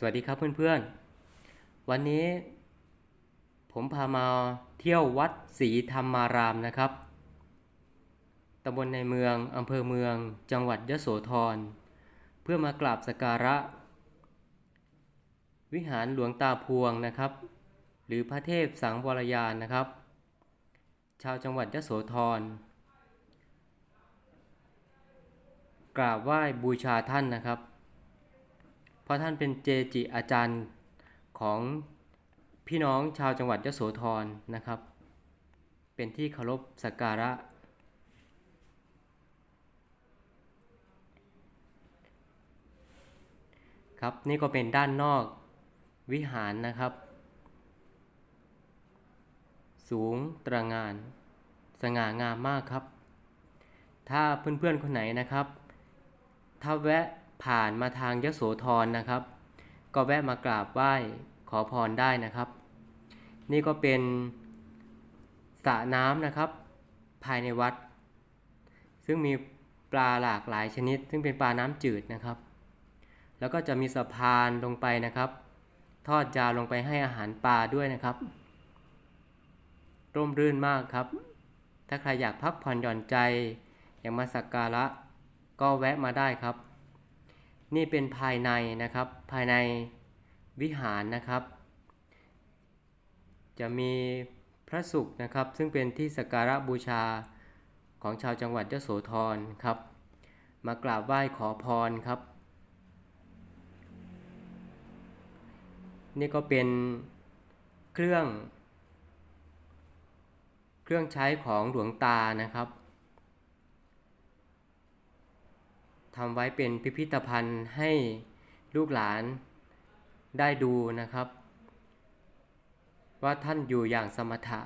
สวัสดีครับเพื่อนๆ วันนี้ ผมพามาเที่ยววัดศรีธรรมารามนะครับตำบลในเมืองอำเภอเมือง จังหวัดยโสธร เพื่อมากราบสักการะ วิหารหลวงตาพวงนะครับ หรือพระเทพสังวรยานนะครับ ชาวจังหวัดยโสธร กราบไหว้บูชาท่านนะครับ เพราะท่านเป็นเจจิอาจารย์ของพี่น้องชาวจังหวัดยโสธรนะครับ เป็นที่เคารพสักการะ ครับนี่ก็เป็นด้านนอกวิหารนะครับ สูงตระงาน สง่างามมากครับ ถ้าเพื่อนๆคนไหนนะครับ ถ้าแวะ ผ่านมาทางยโสธรนะครับ ก็แวะมากราบไหว้ขอพรได้นะครับ นี่ก็เป็นสระน้ำนะครับ ภายในวัด ซึ่งมีปลาหลากหลายชนิด ซึ่งเป็นปลาน้ำจืดนะครับ แล้วก็จะมีสะพานลงไปนะครับ ทอดยาวลงไปให้อาหารปลาด้วยนะครับ ร่มรื่นมากครับ ถ้าใครอยากพักผ่อนหย่อนใจ อยากมาสักการะก็แวะมาได้ครับ นี่เป็นภายในนะครับ ภายในวิหารนะครับ จะมีพระศุกนะครับ ซึ่งเป็นที่สักการะบูชาของชาวจังหวัดยโสธรครับ มากราบไหว้ขอพรครับ นี่ก็เป็นเครื่อง เครื่องใช้ของหลวงตานะครับ ทำไว้เป็นพิพิธภัณฑ์ให้ลูกหลานได้ดูนะครับ ว่าท่านอยู่อย่างสมถะ